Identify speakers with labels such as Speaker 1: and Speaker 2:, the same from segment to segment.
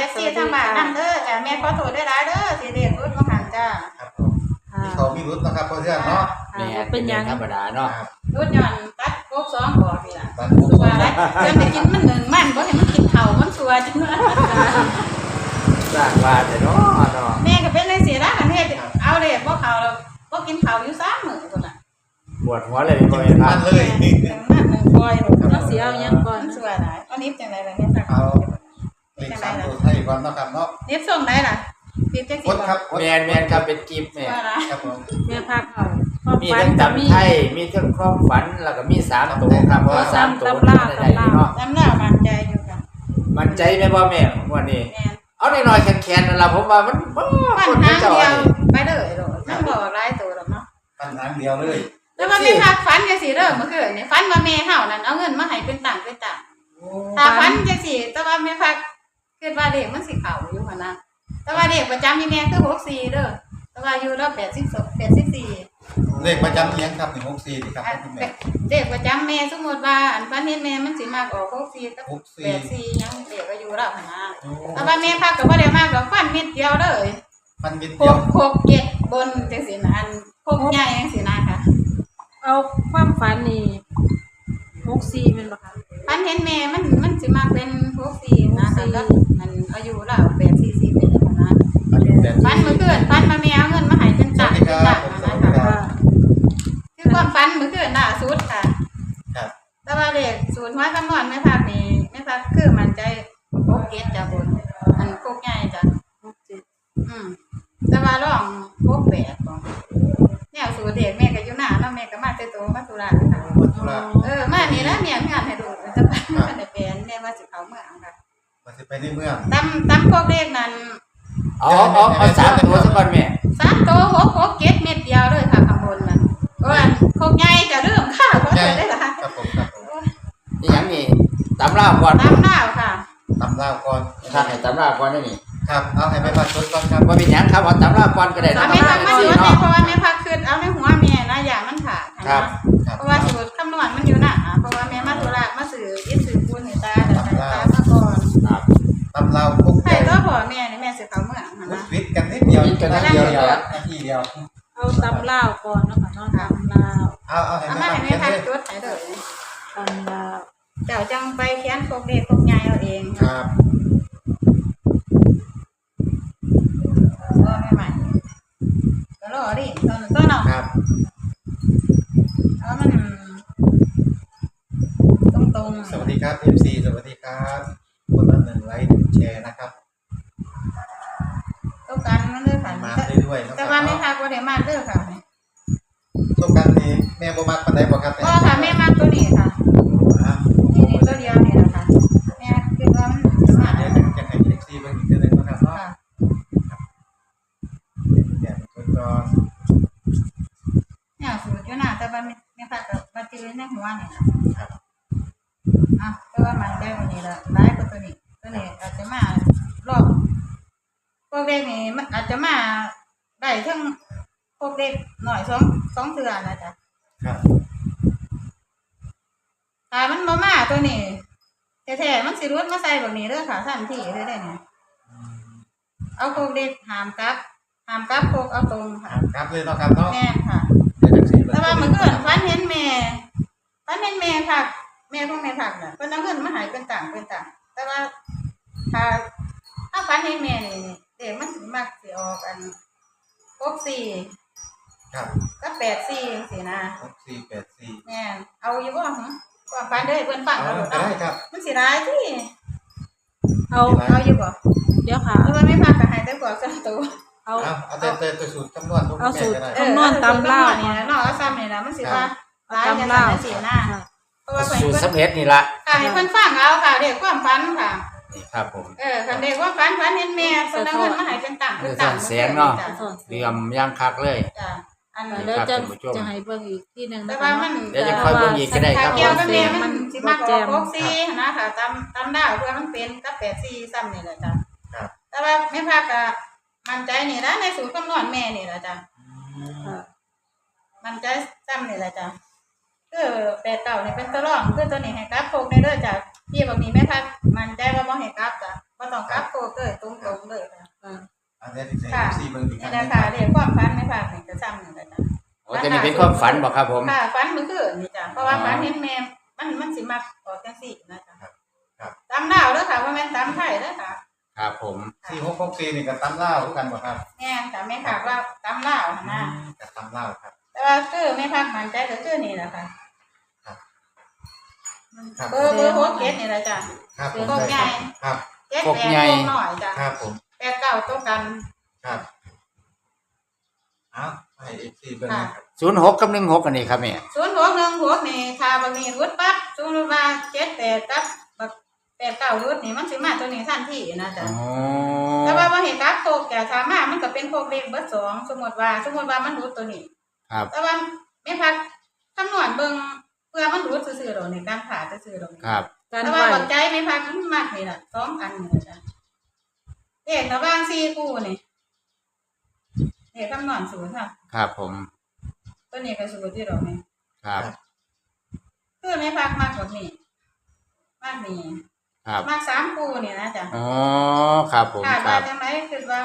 Speaker 1: เอฟซีทางบ้านนั่นเด้อจ้ะแม่ขอโทษด้วยหลายเด้อสิเรียกรถมาหันจ้า
Speaker 2: ครับผม
Speaker 3: ค่ะ
Speaker 2: มีเขามีรุ้นะครับเพื่อนเนาะ
Speaker 3: อ่าบ่เป็นหยัง
Speaker 4: ธรรมดาเนาะ
Speaker 2: ครับ
Speaker 1: รถยนต์ตัดโคกสองบ่อนี่ล่ะ
Speaker 2: ตัดผม
Speaker 1: ว่าอะไรเพิ่นไปกินมันหนึ่งมันบ่ให้มันกินเข่ามันชัวจังว่า
Speaker 4: สร้างว่าแต่เนาะเนาะ
Speaker 1: แม่ก็เป็นจังซี่ล่ะคันเฮ็ดเอาเลยบ่เข่าแล้วบ่กินเข่าอยู่3มื้อพุ่นน่ะ
Speaker 4: ปวดหัวเลยบ่เห็นภา
Speaker 2: มั
Speaker 4: พ
Speaker 2: นเลย
Speaker 1: หนึ่งนั่นหนึ่งปล่อยลูก
Speaker 3: เราสิเอาหยังก่อน
Speaker 1: มันชัวหลายเอานิบจังไดล่ะแม่ตัก
Speaker 2: เอาเลขสามตัวไทย ก่อนเนาะครับเนาะ
Speaker 1: นิบส่งได้ล่ะนิบจัง
Speaker 2: ก
Speaker 1: ซี่
Speaker 2: ดครับกด
Speaker 4: แม่นแม่นครับเป็นกิฟต์
Speaker 1: ชั
Speaker 4: แม่
Speaker 1: วหลาย
Speaker 2: ครับผม
Speaker 3: แม่พักเอาความ
Speaker 4: มี
Speaker 3: ฝัน
Speaker 4: ทั้ง
Speaker 3: ก็มี
Speaker 4: จำไทยมีทั้งความฝันแล้วก็มีสามตัวครับเพราะว่าสามตัว
Speaker 3: ตำรา
Speaker 4: มันได้เนาะ
Speaker 1: น้ำหน้ามันใจอยู่ค่ะ
Speaker 4: มันใจแม่บ่แม่วันนี้
Speaker 1: แม่น
Speaker 4: เอาหน่อยๆแข็งๆนั่นล่ะผมว่ามันบ่
Speaker 1: ฟัน
Speaker 4: คน
Speaker 1: หาง
Speaker 4: เจ้า
Speaker 1: เดีย
Speaker 4: อัน
Speaker 1: ว
Speaker 4: นี้
Speaker 1: ไปเลยโดดมันบอกหลายตัวหรอกเนาะ
Speaker 2: ปัญหาเดียวเลย
Speaker 1: แต่ว่าไม่พักฟันจังซี่เด้อเมื่อคืนนี่ฟันว่าแม่เฮานั่นเอาเงินมาให้เป็นต่างเป็นต่าง
Speaker 2: โอ้
Speaker 1: ถ้าฟันจังซี่แต่ว่าแม่พัก คิดว่าเด็กมันสิเข้าอยู่หั่นนะแต่ว่าเด็กประจำที่แม่คือ64เด้อแต่ว่าอยู่แล้ว82 84
Speaker 2: เลขประจำเอียงครับหนึ่งหกสี่ครับ
Speaker 1: อัน
Speaker 2: คุณแม่
Speaker 1: เด็กประจำแม่สมมุติว่าอันฟันเห็นแม่มันสิมากออก64กับ
Speaker 2: หกสี่
Speaker 1: 84ยังเด็กก็อยู่แล้วหั่นนะ
Speaker 2: โอ้
Speaker 1: แต่ว่าแม่พักก็บ่ได้มากดอกฟันเม็ดเดียวเลย
Speaker 2: มันมิด
Speaker 1: โค
Speaker 2: เดียว
Speaker 1: กโคกเก็ดบนจังซี่นะอันโคกใหญ่จังซี่นะค่ะ
Speaker 3: เอาความฝันนี่หกสี่เป็นบ่คะ
Speaker 1: พั นเห็นแม่มันมันสิมาเป็นพวกสี่นะคะก็มันอายุแล้วแปดสี่สี่เป็นนะ
Speaker 2: อายุแปด
Speaker 1: ฟันมือเกินฟันมาแม่เอาเงินมาให้เป็นตักเป็นตักนะคะ
Speaker 3: ค่ะ
Speaker 1: คือความฟันมือเกินล่าสุดค่ะ
Speaker 2: ครับ
Speaker 1: แต่ว่าเลขศูนย์หัวคำนวณไม่พักนี่ไม่พักคือมันใจโคกเก็ดจ้ะบนอันโคกใหญ่จ้ะ
Speaker 3: หกเจ็ด
Speaker 1: อืมแต่ว่าร้องโคกแปดของแนวสูตรเด็กแม่ก็อยู่หน้าแล้วแม่ก็มาเตโตมาตุลาค่ะ
Speaker 2: วัตถุระ
Speaker 1: เออมานี่แล้วเนี่ยงานให้ดู จะไปมันได้เป็นแม่ว่าสิเขาเมืองค่ะ
Speaker 2: มันจะไปในเมือง
Speaker 1: ตำตำพวกเลขนั้น
Speaker 4: เอาเอาเอาสามตัวซะก่อนแม่
Speaker 1: สามตัวหกหกเก็ดเม็ดเดียวเลยค่ะข้างบนนั่นเพราะว่าโคกใหญ่จะเริ่มข้าวเพราะจะได้ละค่ะ
Speaker 2: ครับผมครับผม
Speaker 4: นี่หยังนี่ตำราก่อน
Speaker 1: ตำข้าวค่ะ
Speaker 2: ตำลาวก่อน
Speaker 4: ครับให้ตำราก่อนได้นี่
Speaker 2: ครับเอาให้ไปพักชดก่อนครับ
Speaker 4: บ่เป็นหยังครับเอาตำราก่อนก็ได้
Speaker 1: สา
Speaker 4: นะ
Speaker 1: มีทำมา
Speaker 4: ค
Speaker 1: ส
Speaker 4: รับ
Speaker 1: วนเนี่ยเพราะว่าแม่พักคืนเอาในหัวแม่นะอย่างมันขาด
Speaker 4: ครับ
Speaker 2: ครับ
Speaker 1: เพราะว่าสูตรคำนวณมันอยู่น่ะ ตำ
Speaker 2: ลาวคุก
Speaker 1: ใครก็พอแม่นี่แม่สื่อเขาเมืองหั่น
Speaker 2: วุ
Speaker 1: นะ
Speaker 2: ฒิวิทย์กันนิดเดียว
Speaker 4: วิทย์กันนิดเดียว
Speaker 2: นาทีเดียว
Speaker 3: เอาตำลาวก่อนเนาะค่ะเนาะตำลาว
Speaker 2: เอาเอาให้
Speaker 1: เอา
Speaker 2: แม่
Speaker 1: มา
Speaker 2: พั
Speaker 1: ให้
Speaker 2: ก
Speaker 1: แม่
Speaker 2: เขียน
Speaker 1: พัก
Speaker 2: เลย
Speaker 1: จดให้เลย
Speaker 3: ตำลาว
Speaker 1: เจ้าจังไปเขียนโคกเด็กโคกใหญ่เอาเอง
Speaker 2: ครับ
Speaker 1: ก็ไม่ใหม่ก็รอดิตอนต้นเอา
Speaker 2: ครับ
Speaker 1: เอามันตรงตรง
Speaker 2: สวัสดีครับ MC สวัสดีครับ คนละหนึ่งไลค์หนึ่งแชร์นะครับ
Speaker 1: ต้องการมันเลยค่ะ
Speaker 2: มาได้ด้วยนะค
Speaker 1: แต่
Speaker 2: รับ
Speaker 1: ว่าไม่พักว่าได้มากเด้อค่ะ
Speaker 2: ต้องการนี่แม่บ่มักปานใดบ่ครับ
Speaker 1: ก็ค่ะแม่มากตัวนี้ค่ะ
Speaker 2: อะ
Speaker 1: นี่นี่ตัวเดียวนี่แหละค่ะแม่คือว่ามันมาก
Speaker 2: เดี๋ยวจะให้ MC เบิ่งอีกเทื่อหนึงนะครับเนาะ
Speaker 1: ค่ะ
Speaker 2: เนี่ยคนจอ
Speaker 1: เนี่ยสูตรอยู่น่ะแต่ว่าไม่ไม่พักกับบัตรในหัวนี่นะครับ อะแต่ว่ามันได้วันนี้ละร้ายกว่าตัวนี้ตัวนี้อาจจะมารอบ พวกเด็กนี่มันอาจจะมาได้ทั้งพวกเด็กหน่อยสองสองเทือนะจ๊ะ
Speaker 2: ครับ
Speaker 1: ถ้ามันบ่มาตัวนี้แท้ๆมันสิรุดมาใส่แบบนี้เด้อค่ะท่านที่ได้ได้เนี่ยเอาโคกเด็กหามกลับหามกลับโคกเอาตรงค่ะ
Speaker 2: ครับเลยเนาะครับเนาะ
Speaker 1: แม่นค่ะ
Speaker 2: เดี๋ยวจังสิ
Speaker 1: แต่ว่าเมื่อคืนฟันเห็นแม่ฟันเห็นแม่ผักแม่ของแม่ผักน่ะเพิ่นเอาเงินมาใหายเป็นต่างเป็นต่าง แต่ว่าถ้าถ้าฟันเห็นแม่นี่เด็ก มันสิมักสิออกกันหกสี่
Speaker 2: ครับ
Speaker 1: กับแปดสี่จังซี่นะ
Speaker 2: หกสี่แปดสี่
Speaker 1: แม่นเอาอยู่บ่หึความฝันเด้อเพิ่นฟัง
Speaker 2: เอา
Speaker 1: เอาโลด
Speaker 2: ได้
Speaker 1: เอา
Speaker 2: ครับ
Speaker 1: มันสิร้ายที่
Speaker 3: เอา
Speaker 1: เอาอยู่บ่
Speaker 3: เดี๋ยวค่ะ
Speaker 1: เพราะว่าไม่พักก็ให้แต่กว่าซั่นตัว
Speaker 3: เอา
Speaker 2: เอาเอาแต่แต่แต่สูตรคำนวณทุก
Speaker 3: เอาสูตร
Speaker 2: แม่ก็ได้
Speaker 1: เออ
Speaker 3: คำนวณตามลาว
Speaker 1: นี่นะเนาะเอาซ้ำนี่นะมันสิว่า
Speaker 3: เอา
Speaker 1: ร้ายจัง
Speaker 3: ตำ
Speaker 1: ซั่
Speaker 3: ลานว
Speaker 1: จังซี่นะ
Speaker 3: ค่ะ
Speaker 1: เพราะว่าเพิ่น
Speaker 4: สูตร
Speaker 1: เพิ่น
Speaker 4: สำเร็จนี่ละ
Speaker 1: ค่ะให้เพิ่นฟังเอาค่ะเด็กความฝันค่ะ
Speaker 4: นี่ ครับผม
Speaker 1: เออคันเด็กว่าฝันฝันเห็นแม่เพิ่นเอาเงินมาให้เป็นต่างเป็นต่าง
Speaker 4: เออแสนเนาะ
Speaker 1: จ้
Speaker 4: เตรียมย่างคักเลย
Speaker 1: จ้ะอัน
Speaker 3: ค่ะ
Speaker 1: นี้
Speaker 3: เดี๋ยวจะ
Speaker 4: ท่านผู้ชม
Speaker 3: จะให้เบิ่งอีกที่หนึ่ง
Speaker 1: แต่
Speaker 3: นะคะ
Speaker 1: ว่ามัน
Speaker 4: เดี๋ยวจะค่อยเบิ่งอีกก็ได้ครับ
Speaker 1: ถ้าเกี่ยวกับแม่
Speaker 3: มั
Speaker 1: มัน
Speaker 3: น
Speaker 1: สิมากก
Speaker 3: บ่แจ่
Speaker 1: ว่ามพกซีนะค่ะตามตามดาวเพื่อมันเป็นกับแปดซีซ้ำนี่แหละจ้ะ
Speaker 2: ครับ
Speaker 1: แต่ว่าแม่พาก็มั่นใจนี่นะในสูตรคำนวณแม่นี่แหละจ้ะ
Speaker 3: ค่ะ
Speaker 1: มั่นใจซ้ำนี่แหละจ้ะคือแปดเก่านี่เป็นตัวรองคือตัวนี้ให้กลับ เป็
Speaker 4: นความฝันบ่ครับผม
Speaker 1: ค่ะฝันเมื่อคืนนี่จ้ะเพราะว่าฝันเห็นแม่มันมันสิมักออกจังซี่นะจ๊ะตามดาวเด้อค่ะว่าแม่นตามไทยเด้อค่ะ
Speaker 4: ครับผม
Speaker 2: สี่หกหกสี่นี่กับตำเล่าวทุกกันบ่ครับ
Speaker 1: แม่นแต่แม่ค่ะว่าตามลาวหั่นนะ
Speaker 2: กับตำเล่าวครับ
Speaker 1: แต่ว่าคือแม่พักมั่นใจก็คือนี่แหละค่ะ
Speaker 2: ครับ
Speaker 1: เบอร์เบอร์โฮสเกตนี่แหละจ้ะ
Speaker 2: ครับผม
Speaker 1: พวก
Speaker 2: ได้
Speaker 1: ใหญ่
Speaker 2: ครับ
Speaker 1: เจ็ดแปดพวกหน่อยจ้ะ
Speaker 2: ครับผม
Speaker 1: แปดเก้าตัวกัน
Speaker 2: ครับเอาให้เอฟซีเบิ้งนะครับ
Speaker 4: ศูนย์หกกับหนึ่งหกอันนี้ครับแม่
Speaker 1: ศูนย์หกหนึ่งหกนี่ทาบางนี่รุดปั๊บศูนย์มาเจ็ดแปดกับแบบแปดเก้ารุดนี่มันสิมาตัวนี้ทันทีนะจ๊ะ
Speaker 4: อ๋อ
Speaker 1: แต่ว่าว่าเห็นกราฟโคกแต่ถามมามันก็เป็นโคกเล็กเบิดสองสมมติว่าสมมติว่ามันรุดตัวนี้
Speaker 4: ครับ
Speaker 1: แต่ว่าไม่พักคำนวณเบิ่งเพื่อมันรุดซื่อๆดอกในการผ่าซื่อๆดอกนี่
Speaker 4: ครับ
Speaker 3: การ
Speaker 1: แต่
Speaker 3: ไหว
Speaker 1: ว่าปัจจัยไม่พักมันมากนี่แหละสองอันนี่แหละจ้ะเด็กระหว่างสี่คู่นี่ เด็กคำนวณสูตรค่ะ
Speaker 4: ครับผม
Speaker 1: ตัวนี้ก็สูตรที่ดอกนี่
Speaker 4: ครับ
Speaker 1: คือไม่พักมากกว่านี้มากนี่
Speaker 4: ครับ
Speaker 1: มากสามคู่นี่นะจ๊ะ
Speaker 4: อ๋อครับผม
Speaker 1: คาด
Speaker 4: ค
Speaker 1: ว่า
Speaker 4: รับ
Speaker 1: จังไรคือว่า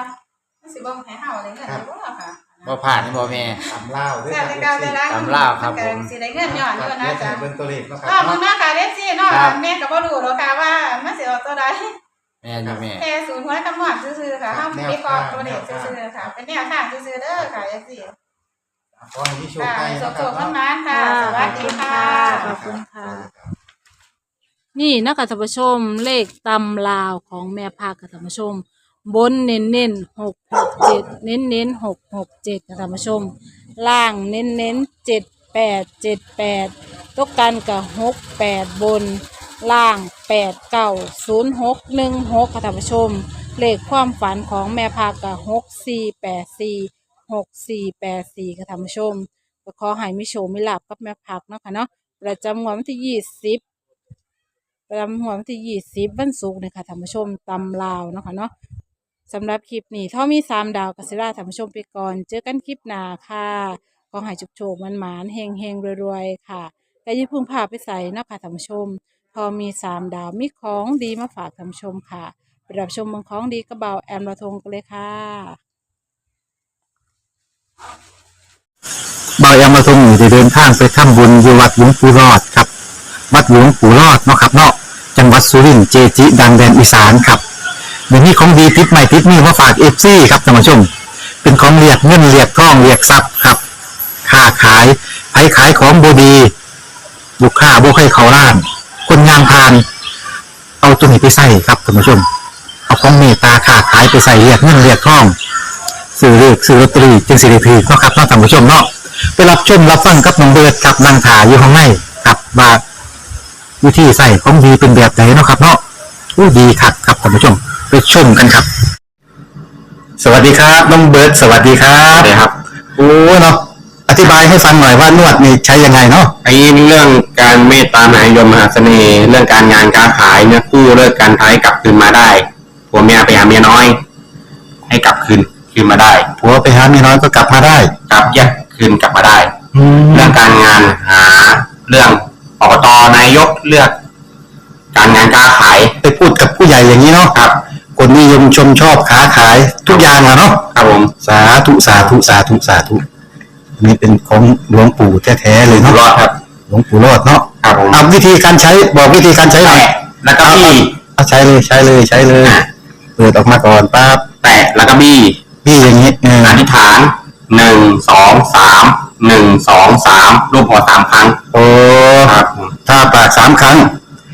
Speaker 1: มันสิบ่ให้เฮาอะไรเงี้ยหรือว่าค่ะ
Speaker 4: บ่ผ่านนี่บ่แม่
Speaker 2: ตำเล่าวด้วย
Speaker 1: แต่
Speaker 2: ครับ
Speaker 1: แต่
Speaker 2: เอ
Speaker 1: เก่า
Speaker 2: ฟซี
Speaker 1: แต่ละ
Speaker 4: ตามลาวครับผม
Speaker 1: สิได้เงินย้อนอยู่นะ
Speaker 2: เดี๋ยว
Speaker 1: จ๊ะ
Speaker 2: จะเบิ้งตัวเลขเนาะครับ
Speaker 1: ก็มึง
Speaker 2: เนาะ
Speaker 1: มาค่ะเด้สิเนาะ
Speaker 4: ครับ
Speaker 1: แม่ก็บ่รู้หรอกค่ะว่ามันสิออกตัวใด
Speaker 4: แม่อยู่แม่
Speaker 1: แค่ศูนย์หัวกำหนดซื่อๆค่ะเฮาวิเคราะห์ตัวเลขซื่อๆค่ะ เป็นแนวทางซื่อๆเด้อค่ะจังซี่
Speaker 2: ขอให้พี่โชค
Speaker 1: ค่ะ
Speaker 2: ให้
Speaker 1: ส
Speaker 2: นะ
Speaker 1: ม
Speaker 2: ค
Speaker 1: ท
Speaker 2: รั
Speaker 1: บบกัน
Speaker 2: เนาะ
Speaker 1: มาค่ะ สวัสดีค่ะ
Speaker 3: ขอบคุณค่ะ นี่นะคะท่านผู้ชมเลขตำลาวของแม่ภาคค่ะท่านผู้ชม บนเน้นเน้นหกหกเจ็ดเน้นเน้นหกหกเจ็ดค่ะท่านผู้ชม ล่างเน้นเน้นเจ็ดแปดเจ็ดแปดตกกันกับหกแปดบน ล่างแปดเก้าศูนย์หกหนึ่งหกค่ะท่านผู้ชม เลขความฝันของแม่ภากับหกสี่แปดสี่หกสี่แปดสี่ค่ะท่านผู้ชมก็ขอให้มิโชคมิลาบกับแม่พักเนาะค่ะเนาะประจำงวดวันที่ยี่สิบประจำวดวันที่ยี่สิบวันศุกร์เนี่ยค่ะท่านผู้ชมตำลาวเนาะค่ะเนาะสำหรับคลิปนี้ถ้ามีสามดาวกัสิราท่านผู้ชมไปก่อน เจอกันคลิปหน้าค่ะขอให้จุกโชคมันหมานเฮงเฮงรวยๆ ค่ะ แต่ยิ่าเพึ่งพาไปใส่เนาะค่ะท่านผู้ชม พอมีสามดาวมีของดีมาฝากท่านชมค่ะไปรับชมเมืองของดีกระเบาแอมระทงกันเลยค่ะ
Speaker 5: บายามาทรงอยู่ได้เดินทางไปทำบุญอยู่วัดหลวงปู่รอดครับ วัดหลวงปู่รอดเนาะครับเนาะจังหวัดสุรินทร์เจจิ ดังแดนอีสานครับเดี๋ยวนี้ของดีติดใหม่ติดนี่มาฝากเอฟซีครับท่านผู้ชม เป็นของเรียกเงินเรียกทองเรียกทรัพย์ครับค้าขายไผขายของบดี ลูกค้าบ่ให้เขาล้าน คนงานพาน เอาตัวนี้ไปใส่ครับท่านผู้ชม เอาของเมตตาค้าขายไปใส่เรียกเงินเรียกทองซื้อเลขซื้อลอตเตอรี่จึงสิริพีเนาะครับเนาะท่านผู้ชมเนาะไปรับชมรับฟังกับน้องเบิร์ดกับนางถาอยู่ข้างในกับว่าวิธีใส่ของดีเป็นแบบไหนเนาะครับเนาะอู้ดีคักครับท่านผู้ชม ไปชมกันครับ สวัสดีครับน้องเบิร์ดสวัสดีครับสวัสดีครับโอ้เนาะ อธิบายให้ฟังหน่อยว่านวดนี่ใช้ยังไงเนาะ
Speaker 6: ไอ้เรื่องการเมตตามหานิยมมหาเสน่ห์เรื่องการงานการขายเนี่ยกู้เลิกการท้ายกลับคืนมาได้ผัวเมียไปหาเมียน้อย ให้กลับคืนคืนมาได้
Speaker 5: ผัวไปหาเมียน้อยก็กลับมาได้
Speaker 6: กลับแยกคืนกลับมาได้
Speaker 5: อืม
Speaker 6: เรื่องการงานหาเรื่องอบตนายกเลือก การงานการขาย
Speaker 5: ไปพูดกับผู้ใหญ่อย่างนี้เนาะ
Speaker 6: ครับ
Speaker 5: คนนิยมชมชอบค้าขายทุกอย่างอะเนาะ
Speaker 6: ครับผม
Speaker 5: สาธุสาธุสาธุสาธุอั นนี้เป็นของหลวงปู่แท้ๆเลย
Speaker 6: อยู่
Speaker 5: เนาะ
Speaker 6: รอดครับ
Speaker 5: หลวงปู่รอดเนาะ
Speaker 6: ครับผม
Speaker 5: เอาวิธีการใช้บอกวิธีการใช้หน่อย
Speaker 6: แตะแล้วก็บี้
Speaker 5: เอาใช้เลยใช้เลยใช้เลย เปิดออกมาก่อนปั๊บ
Speaker 6: แตะแล้วก็บี้
Speaker 5: พี่อย่างนี้เออ
Speaker 6: อธิษฐานหนึ่งสองสามหนึ่งสองสามรูปหัวสามครั้ง
Speaker 5: โอ้
Speaker 6: ครับผม
Speaker 5: ถ้าปากสามครั้ง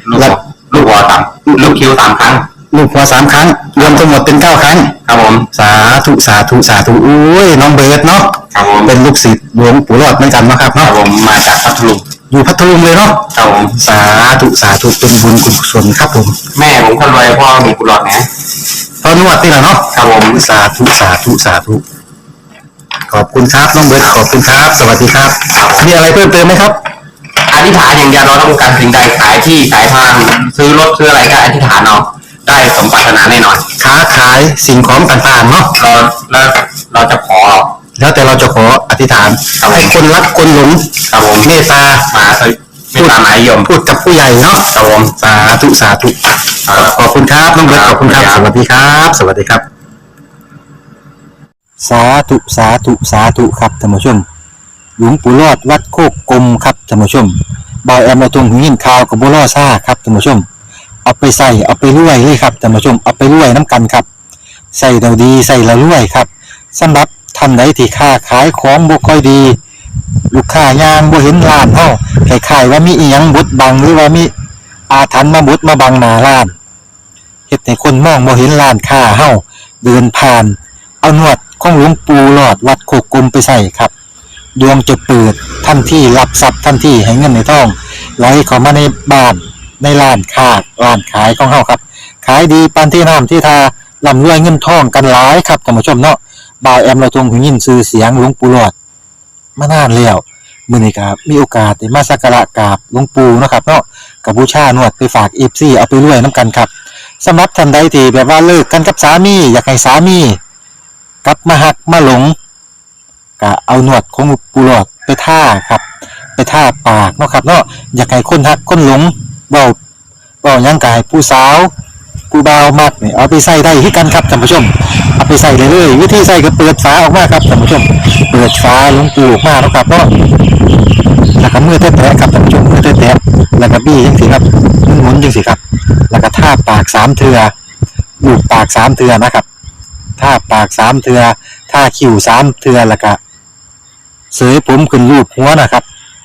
Speaker 6: ลูกหัวลูกหัวสามลูกคิ้วสามครั้ง
Speaker 5: ลูกหัวสามครั้ง รวมทั้งหมดเป็นเก้าครั้ง
Speaker 6: ครับผม
Speaker 5: สาธุสาธุสาธุอุ้ยน้องเบิร์ดเนาะ
Speaker 6: ครับผม
Speaker 5: เป็นลูกศิษย์หลวงปู่รอดเหมือนกันเนาะครับ
Speaker 6: ครั
Speaker 5: เนาะ
Speaker 6: บผมมาจากพัทลุง
Speaker 5: อยู่พัทลุงเลยเนาะ
Speaker 6: ครับผม
Speaker 5: สาธุสาธุเป็นบุญกุศลครับผม
Speaker 6: แม่ผมคนรวยพ่อมีกุหลาบนะ
Speaker 5: ตอนนวดนี่แหละเนาะ
Speaker 6: ครับผม
Speaker 5: สาธุสาธุสาธุขอบคุณครับน้องเบิร์ตขอบคุณครับ สวัสดีครับมีอะไรเพิ่มเติมไหมครับ
Speaker 6: อธิษฐานอย่างเดียวเราต้องการสิ่งใดขายที่ขายทางซื้อรถซื้ออะไรก็อธิษฐานเอา ได้สมปรารถนาแน่นอน
Speaker 5: ค้าขายสิ่งของต่างๆเนาะ
Speaker 6: เราเราเราจะขอ
Speaker 5: แล้วแต่เราจะขออธิษฐานให้คนรักคนหลง
Speaker 6: ครับผม
Speaker 5: เมตตา
Speaker 6: มาเถอะไม่ตามหมายยม
Speaker 5: พูดกับผู้ใหญ่เนาะ
Speaker 6: ครับผม
Speaker 5: สาธุสาธุ
Speaker 6: ครับ
Speaker 5: ขอบคุณครับน้องเบิร์ตขอบคุณครับ สวัสดีครับ สวัสดีครับ สาธุสาธุสาธุครับท่านผู้ชม หลวงปู่รอดวัดโคกกลมครับท่านผู้ชมบอยแอมมาตรงหูยินข่าวกับบัวล่อซ่าครับท่านผู้ชม เอาไปใส่เอาไปรวยเลยครับท่านผู้ชมเอาไปรวยน้ำกันครับใส่เราดีใส่เรารวยครับสำหรับท่านใดที่ค้าขายของบ่ค่อยดี ลูกค้ายางบ่เห็นร้านเฮาคล้ายว่ามีอีหยังบดบังหรือว่ามีอาถรรพ์มาบดมาบังหน้าร้านเฮ็ดให้คนมองบ่เห็นร้านค้าเฮาเดินผ่าน เอาหนวดของหลวงปู่หลอดวัดโคกกลมไปใส่ครับดวงจะเปิดทันที่รับทรัพย์ทันที่ให้เงินในท้องไหลเข้ามาในบ้าน ในร้านค้าร้านขายของเฮาครับ ขายดีปานที่น้ำที่ทาร่ำรวยเงินทองกันหลายครับท่านผู้ชมเนาะบ่าวแอมเราทรงหูยินชื่อเสียงหลวงปู่หลอดมานานแล้วมื้อนี้ครับมีโอกาสได้มาสักการะกราบหลวงปู่เนาะครับเนาะกับบูชาหนวดไปฝาก FC เอาไปรวยน้ำกันครับสำหรับท่านใดที่แบบว่าเลิกกันกับสามี อยากให้สามีกลับมาหักมาหลงก็เอาหนวดของหลวงปู่หลอดไปท่าครับ ไปท่าปากเนาะครับเนาะอยากให้คนหักคนหลง เบาเบาหยังกายผู้สาวผู้บ่าวมากนี่ยเอาไปใส่ได้ที่กันครับท่านผู้ชม เอาไปใส่เลยเลยวิธีใส่ก็เปิดฝาออกมาครับท่านผู้ชม เปิดฝาลงปูออกมาแล้วครับเนาะแล้วก็มือแตะๆครับท่านผู้ชมมือแตะๆแล้วก็บี้จังสิครับหมุนๆจังสิครับ แล้วก็ท่าปากสามเทือลูบปากสามเทือนะครับท่าปากสามเทือท่าคิ้วสามเทือแล้วก็เสยผมขึ้นรูปหัวนะครับ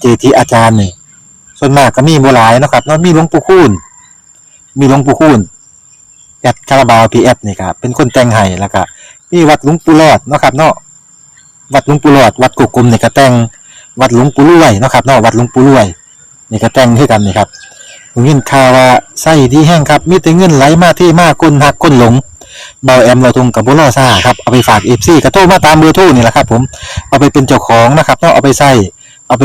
Speaker 5: เจทีอาจารย์นี่ส่วนมากก็มีบ่หลายเนาะครับเนาะมีหลวงปู่คูณมีหลวงปู่คูณแอดคาราบาวพีแอดนี่ครับเป็นคนแต่งให้แล้วก็มีวัดหลวงปู่รอดเนาะครับเนาะวัดหลวงปู่รอด วัดกุกกลมนี่ก็แต่งวัดหลวงปู่รวยเนาะครับเนาะวัดหลวงปู่รวยนี่ก็แต่งคือกันนี่ครับผมยินข่าว่าไส้ดีแห้งครับ มีแต่เงินไหลมาที่มากคนหักคนหลงเบาแอมเราทงกับบุรอซ่าครับเอาไปฝากเอฟซีกระโทรมาตามเบอร์โทรนี่แหละครับ ผมเอาไปเป็นเจ้าของนะครับต้องเอาไปใส่เอาไป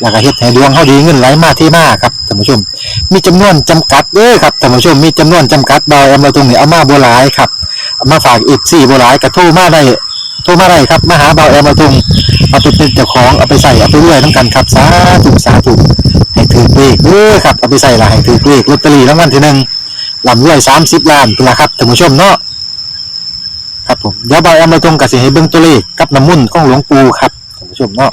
Speaker 5: แล้วก็เฮ็ดให้ดวงเฮาดีเงินไหลมาที่มาครับท่านผู้ชม มีจำนวนจำกัดเด้อครับท่านผู้ชมมีจำนวนจำกัดดอยเอามาตรงนี้เอามาบ่หลายครับเอามาฝากอีก4บ่หลายก็โทรมาได้โทรมาได้ครับมาหาเบาแอมมาตรงเอาไปเป็นเจ้าของเอาไปใส่เอาไปเรื่อยน้ำกันครับสาธุสาธุให้ถือเลขเด้อครับเอาไปใส่ละให้ถือเลขลอตเตอรี่รางวัลที่หนึ่งลำรวยสามสิบล้านเป็นละครับท่านผู้ชมเนาะครับผมเดี๋ยวบอยเอามาตรงกับสิให้เบิ่งตัวเลขกับน้ำมุ่นของหลวงปู่ครับท่านผู้ชมเนาะ